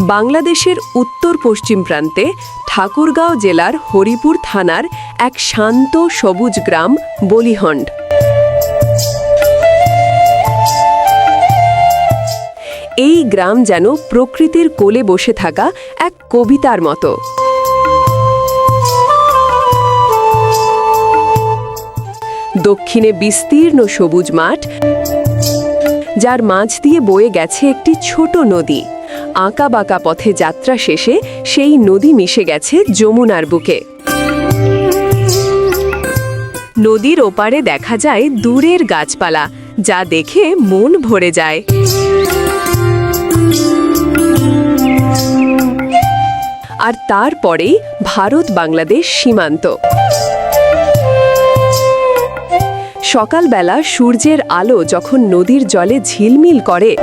বাংলাদেশের উত্তর পশ্চিম প্রান্তে ঠাকুরগাঁও জেলার হরিপুর থানার এক শান্ত সবুজ গ্রাম, বলিহণ্ড। এই গ্রাম যেন প্রকৃতির কোলে বসে থাকা এক কবিতার মতো। দক্ষিণে বিস্তীর্ণ সবুজ মাঠ, যার মাঝ দিয়ে বয়ে গেছে একটি ছোট নদী। আঁকা বাঁকা পথে যাত্রা শেষে সেই নদী মিশে গেছে যমুনার বুকে। নদীর ওপারে দেখা যায় দূরের গাছপালা, যা দেখে মন ভরে যায়। আর তারপরেই ভারত বাংলাদেশ সীমান্ত। সকালবেলা সূর্যের আলো যখন নদীর জলে ঝিলমিল করে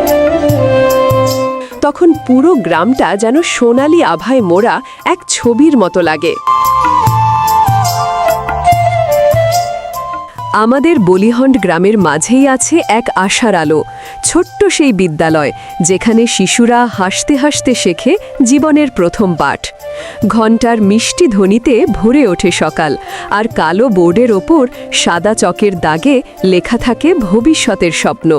তখন পুরো গ্রামটা যেন সোনালি আভায় মোড়া এক ছবির মতো লাগে। আমাদের বলিহণ্ড গ্রামের মাঝেই আছে এক আশার আলো, ছোট্ট সেই বিদ্যালয়, যেখানে শিশুরা হাসতে হাসতে শেখে জীবনের প্রথম পাঠ। ঘণ্টার মিষ্টি ধ্বনিতে ভরে ওঠে সকাল, আর কালো বোর্ডের ওপর সাদা চকের দাগে লেখা থাকে ভবিষ্যতের স্বপ্ন।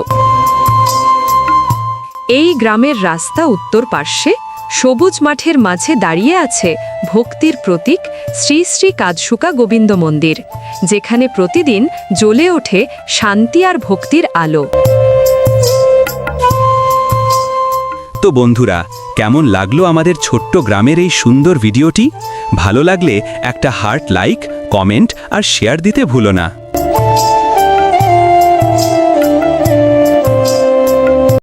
এই গ্রামের রাস্তা উত্তর পার্শ্বে সবুজ মাঠের মাঝে দাঁড়িয়ে আছে ভক্তির প্রতীক শ্রী শ্রী কাজসুকা গোবিন্দ মন্দির, যেখানে প্রতিদিন জ্বলে ওঠে শান্তি আর ভক্তির আলো। তো বন্ধুরা, কেমন লাগল আমাদের ছোট্ট গ্রামের এই সুন্দর ভিডিওটি? ভালো লাগলে একটা হার্ট লাইক কমেন্ট আর শেয়ার দিতে ভুলো না।